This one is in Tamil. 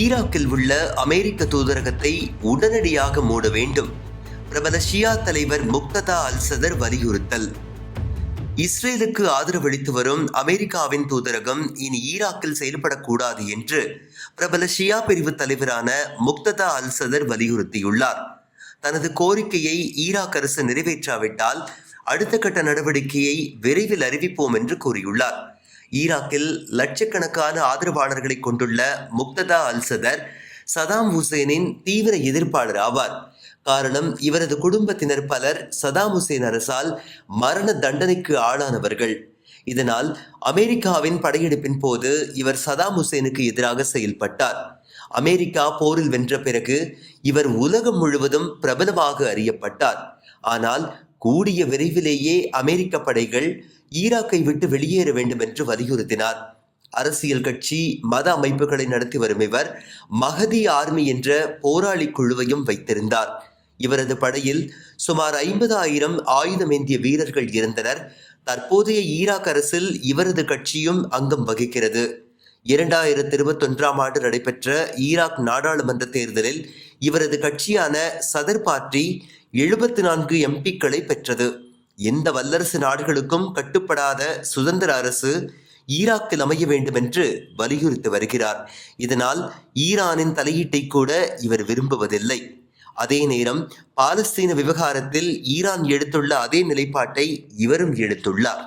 ஈராக்கில் உள்ள அமெரிக்க தூதரகத்தை உடனடியாக மூட வேண்டும் பிரபல ஷியா தலைவர் முக்ததா அல் சதர் வலியுறுத்தல். இஸ்ரேலுக்கு ஆதரவளித்து வரும் அமெரிக்காவின் தூதரகம் இனி ஈராக்கில் செயல்படக்கூடாது என்று பிரபல ஷியா பிரிவு தலைவரான முக்ததா அல் சதர் வலியுறுத்தியுள்ளார். தனது கோரிக்கையை ஈராக் அரசு நிறைவேற்றாவிட்டால் அடுத்த கட்ட நடவடிக்கையை விரைவில் அறிவிப்போம் என்று கூறியுள்ளார். ஈராக்கில் லட்சக்கணக்கான ஆதரவாளர்களை கொண்டுள்ள முக்ததா அல்சதர் சதாம் ஹுசேனின் தீவிர எதிர்ப்பாளர் ஆவார். காரணம் இவரது குடும்பத்தினர் பலர் சதாம் ஹுசேன் அரசால் மரண தண்டனைக்கு ஆளானவர்கள். இதனால் அமெரிக்காவின் படையெடுப்பின் போது இவர் சதாம் ஹுசேனுக்கு எதிராக செயல்பட்டார். அமெரிக்கா போரில் வென்ற பிறகு இவர் உலகம் முழுவதும் பிரபலமாக அறியப்பட்டார். ஆனால் கூடிய விரைவிலேயே அமெரிக்க படைகள் ஈராக்கை விட்டு வெளியேற வேண்டும் என்று வலியுறுத்தினார். அரசியல் கட்சி மத அமைப்புகளை நடத்தி வரும் இவர் மகதி ஆர்மி என்ற போராளி குழுவையும் வைத்திருந்தார். இவரது படையில் சுமார் ஐம்பதாயிரம் ஆயுதமேந்திய வீரர்கள் இருந்தனர். தற்போதைய ஈராக் அரசில் இவரது கட்சியும் அங்கம் வகிக்கிறது. இரண்டாயிரத்தி இருபத்தொன்றாம் ஆண்டு நடைபெற்ற ஈராக் நாடாளுமன்ற தேர்தலில் இவரது கட்சியான சதர் பார்ட்டி எழுபத்தி நான்கு எம்பிக்களை பெற்றது. எந்த வல்லரசு நாடுகளுக்கும் கட்டுப்படாத சுதந்திர அரசு ஈராக்கில் அமைய வேண்டும் என்று வலியுறுத்தி வருகிறார். இதனால் ஈரானின் தலையீட்டை கூட இவர் விரும்புவதில்லை. அதே நேரம் பாலஸ்தீன விவகாரத்தில் ஈரான் எடுத்துள்ள அதே நிலைப்பாட்டை இவரும் எடுத்துள்ளார்.